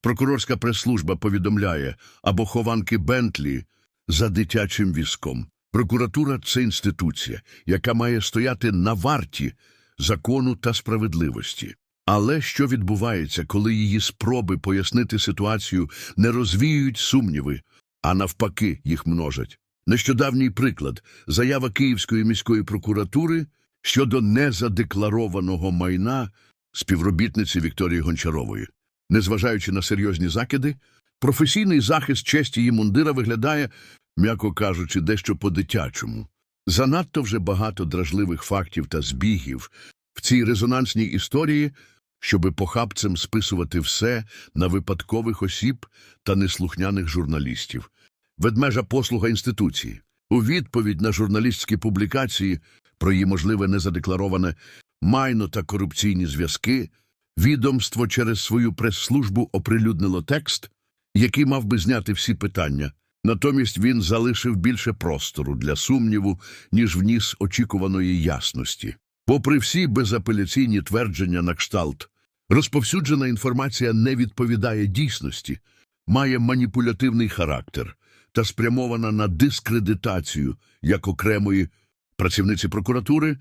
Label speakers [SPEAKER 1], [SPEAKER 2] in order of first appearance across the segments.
[SPEAKER 1] Прокурорська прес-служба повідомляє або хованки Бентлі за дитячим візком. Прокуратура це інституція, яка має стояти на варті закону та справедливості. Але що відбувається, коли її спроби пояснити ситуацію не розвіюють сумніви, а навпаки їх множать? Нещодавній приклад – заява Київської міської прокуратури щодо незадекларованого майна співробітниці Вікторії Гончарової. Незважаючи на серйозні закиди, професійний захист честі її мундира виглядає, м'яко кажучи, дещо по-дитячому. Занадто вже багато дражливих фактів та збігів в цій резонансній історії, щоби похабцем списувати все на випадкових осіб та неслухняних журналістів. Ведмежа послуга інституції. У відповідь на журналістські публікації про її можливе незадеклароване майно та корупційні зв'язки, відомство через свою прес-службу оприлюднило текст, який мав би зняти всі питання. Натомість він залишив більше простору для сумніву, ніж вніс очікуваної ясності. Попри всі безапеляційні твердження на кшталт, розповсюджена інформація не відповідає дійсності, має маніпулятивний характер та спрямована на дискредитацію як окремої працівниці прокуратури,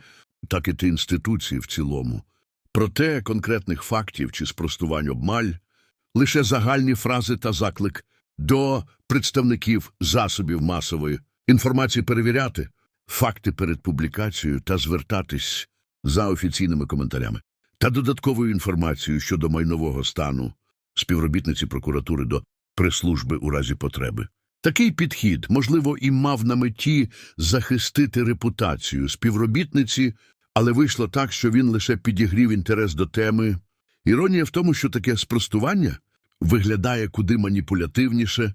[SPEAKER 1] так і та інституції в цілому. Проте конкретних фактів чи спростувань обмаль лише загальні фрази та заклик до представників засобів масової інформації перевіряти факти перед публікацією та звертатись за офіційними коментарями та додатковою інформацією щодо майнового стану співробітниці прокуратури до прес-служби у разі потреби. Такий підхід, можливо, і мав на меті захистити репутацію співробітниці, але вийшло так, що він лише підігрів інтерес до теми. Іронія в тому, що таке спростування виглядає куди маніпулятивніше,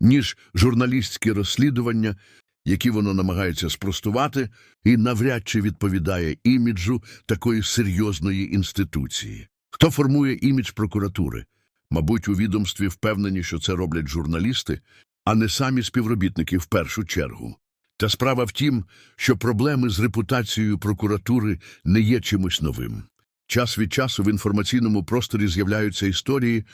[SPEAKER 1] ніж журналістське розслідування, які воно намагається спростувати, і навряд чи відповідає іміджу такої серйозної інституції. Хто формує імідж прокуратури? Мабуть, у відомстві впевнені, що це роблять журналісти, а не самі співробітники в першу чергу. Та справа в тім, що проблеми з репутацією прокуратури не є чимось новим. Час від часу в інформаційному просторі з'являються історії,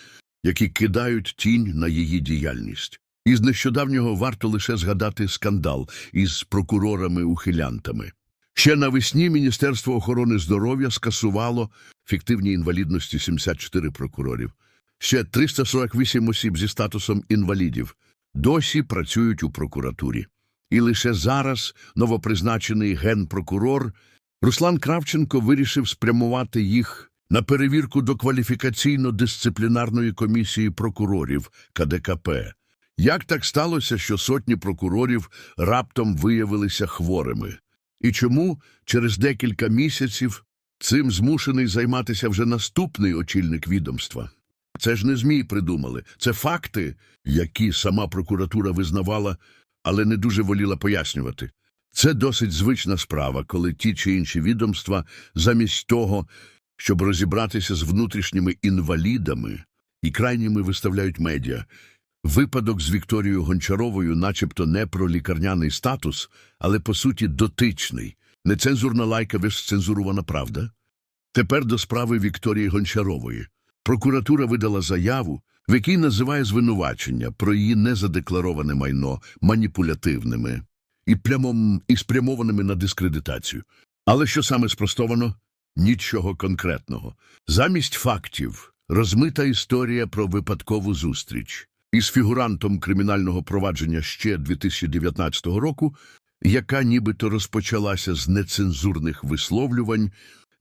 [SPEAKER 1] які кидають тінь на її діяльність. Із нещодавнього варто лише згадати скандал із прокурорами-ухилянтами. Ще навесні Міністерство охорони здоров'я скасувало фіктивні інвалідності 74 прокурорів. Ще 348 осіб зі статусом інвалідів досі працюють у прокуратурі. І лише зараз новопризначений генпрокурор Руслан Кравченко вирішив спрямувати їх на перевірку до кваліфікаційно-дисциплінарної комісії прокурорів КДКП. Як так сталося, що сотні прокурорів раптом виявилися хворими? І чому через декілька місяців цим змушений займатися вже наступний очільник відомства? Це ж не ЗМІ придумали, це факти, які сама прокуратура визнавала, але не дуже воліла пояснювати. Це досить звична справа, коли ті чи інші відомства, замість того, щоб розібратися з внутрішніми інвалідами і крайніми виставляють медіа. Випадок з Вікторією Гончаровою начебто не про лікарняний статус, але по суті дотичний. Нецензурна лайка безцензурована правда. Тепер до справи Вікторії Гончарової. Прокуратура видала заяву, в якій називає звинувачення про її незадеклароване майно маніпулятивними і прямом і спрямованими на дискредитацію. Але що саме спростовано? Нічого конкретного. Замість фактів розмита історія про випадкову зустріч із фігурантом кримінального провадження ще 2019 року, яка нібито розпочалася з нецензурних висловлювань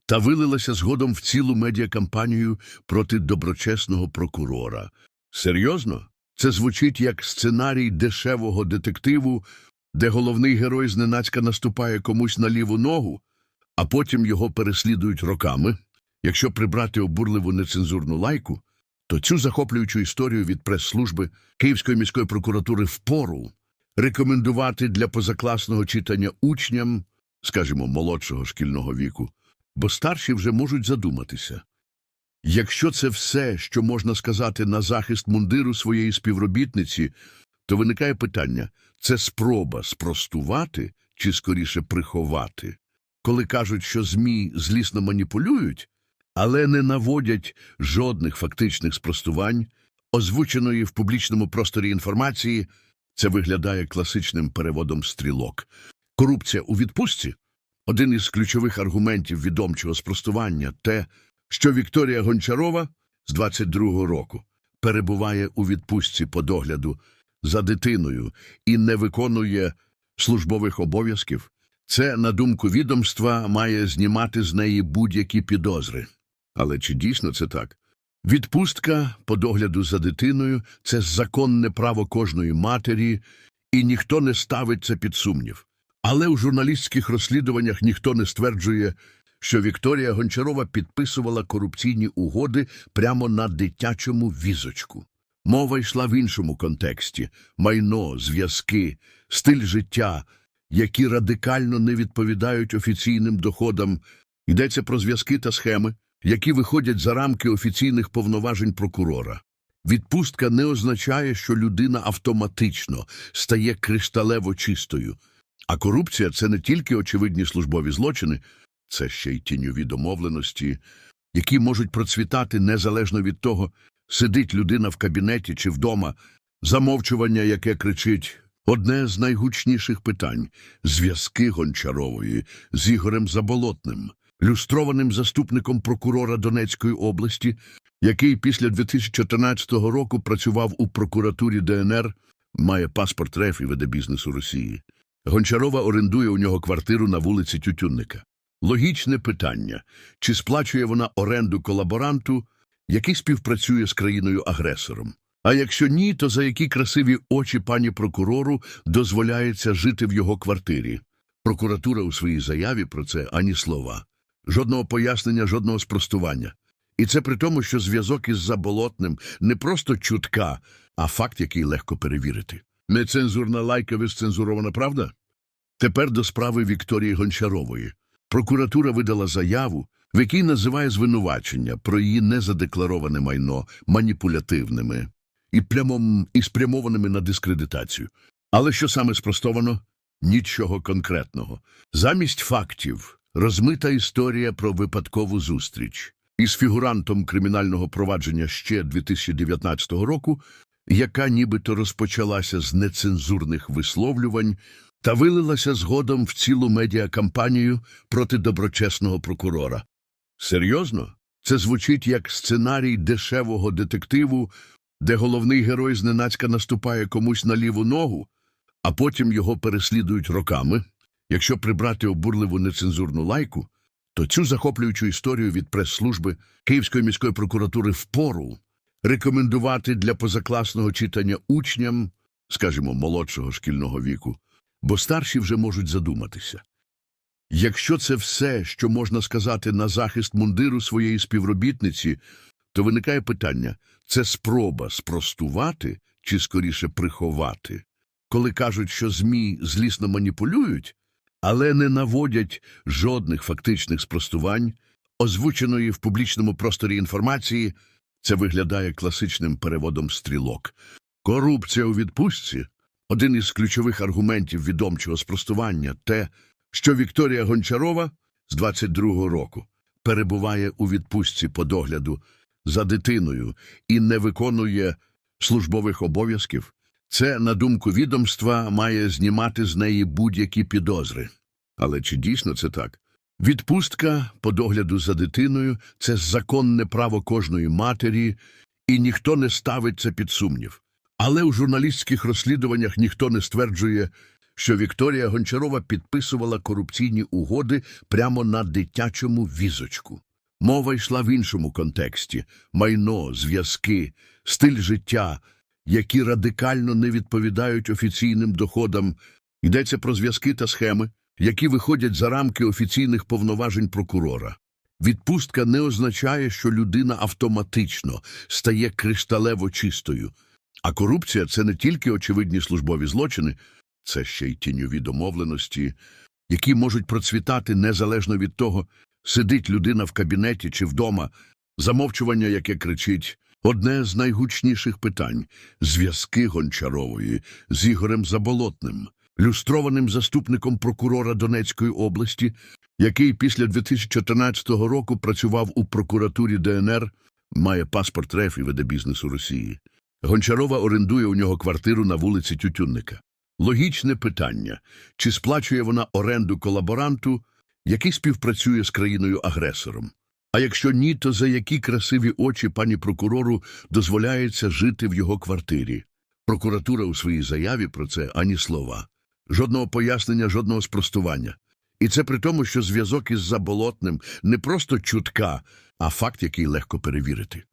[SPEAKER 1] та вилилася згодом в цілу медіакампанію проти доброчесного прокурора. Серйозно? Це звучить як сценарій дешевого детективу, де головний герой зненацька наступає комусь на ліву ногу, а потім його переслідують роками. Якщо прибрати обурливу нецензурну лайку, то цю захоплюючу історію від прес-служби Київської міської прокуратури впору рекомендувати для позакласного читання учням, скажімо, молодшого шкільного віку, бо старші вже можуть задуматися. Якщо це все, що можна сказати на захист мундиру своєї співробітниці, то виникає питання – це спроба спростувати чи скоріше приховати? Коли кажуть, що ЗМІ злісно маніпулюють, але не наводять жодних фактичних спростувань, озвученої в публічному просторі інформації, це виглядає класичним переводом стрілок. Корупція у відпустці один із ключових аргументів відомчого спростування те, що Вікторія Гончарова з 22-го року перебуває у відпустці по догляду за дитиною і не виконує службових обов'язків. Це, на думку відомства, має знімати з неї будь-які підозри. Але чи дійсно це так? Відпустка по догляду за дитиною це законне право кожної матері, і ніхто не ставить це під сумнів. Але у журналістських розслідуваннях ніхто не стверджує, що Вікторія Гончарова підписувала корупційні угоди прямо на дитячому візочку. Мова йшла в іншому контексті майно, зв'язки, стиль життя, які радикально не відповідають офіційним доходам. Йдеться про зв'язки та схеми, які виходять за рамки офіційних повноважень прокурора. Відпустка не означає, що людина автоматично стає кришталево чистою. А корупція це не тільки очевидні службові злочини, це ще й тіньові домовленості, які можуть процвітати незалежно від того, сидить людина в кабінеті чи вдома, замовчування, яке кричить одне з найгучніших питань зв'язки Гончарової з Ігорем Заболотним, люстрованим заступником прокурора Донецької області, який після 2014 року працював у прокуратурі ДНР, має паспорт РФ і веде бізнес у Росії. Гончарова орендує у нього квартиру на вулиці Тютюнника. Логічне питання, чи сплачує вона оренду колаборанту, який співпрацює з країною-агресором? А якщо ні, то за які красиві очі пані прокурору дозволяється жити в його квартирі? Прокуратура у своїй заяві про це ані слова. Жодного пояснення, жодного спростування. І це при тому, що зв'язок із Заболотним не просто чутка, а факт, який легко перевірити. Нецензурна лайка відцензурована правда? Тепер до справи Вікторії Гончарової. Прокуратура видала заяву, в якій називає звинувачення про її незадеклароване майно маніпулятивними і прямом і спрямованими на дискредитацію. Але що саме спростовано? Нічого конкретного. Замість фактів розмита історія про випадкову зустріч із фігурантом кримінального провадження ще 2019 року, яка нібито розпочалася з нецензурних висловлювань та вилилася згодом в цілу медіакампанію проти доброчесного прокурора. Серйозно? Це звучить як сценарій дешевого детективу, де головний герой зненацька наступає комусь на ліву ногу, а потім його переслідують роками. Якщо прибрати обурливу нецензурну лайку, то цю захоплюючу історію від прес-служби Київської міської прокуратури впору рекомендувати для позакласного читання учням, скажімо, молодшого шкільного віку, бо старші вже можуть задуматися. Якщо це все, що можна сказати на захист мундиру своєї співробітниці, то виникає питання – це спроба спростувати чи, скоріше, приховати? Коли кажуть, що ЗМІ злісно маніпулюють, але не наводять жодних фактичних спростувань, озвученої в публічному просторі інформації, це виглядає класичним переводом стрілок. Корупція у відпустці – один із ключових аргументів відомчого спростування те, що Вікторія Гончарова з 22-го року перебуває у відпустці по догляду за дитиною і не виконує службових обов'язків, це, на думку відомства, має знімати з неї будь-які підозри. Але чи дійсно це так? Відпустка по догляду за дитиною – це законне право кожної матері, і ніхто не ставить це під сумнів. Але у журналістських розслідуваннях ніхто не стверджує, що Вікторія Гончарова підписувала корупційні угоди прямо на дитячому візочку. Мова йшла в іншому контексті майно, зв'язки, стиль життя, які радикально не відповідають офіційним доходам. Йдеться про зв'язки та схеми, які виходять за рамки офіційних повноважень прокурора. Відпустка не означає, що людина автоматично стає кришталево чистою. А корупція це не тільки очевидні службові злочини, це ще й тіньові домовленості, які можуть процвітати незалежно від того, сидить людина в кабінеті чи вдома, замовчування, яке кричить одне з найгучніших питань зв'язки Гончарової з Ігорем Заболотним, люстрованим заступником прокурора Донецької області, який після 2014 року працював у прокуратурі ДНР, має паспорт РФ і веде бізнес у Росії. Гончарова орендує у нього квартиру на вулиці Тютюнника. Логічне питання, чи сплачує вона оренду колаборанту, який співпрацює з країною-агресором? А якщо ні, то за які красиві очі пані прокурору дозволяється жити в його квартирі? Прокуратура у своїй заяві про це ані слова. Жодного пояснення, жодного спростування. І це при тому, що зв'язок із заболотним не просто чутка, а факт, який легко перевірити.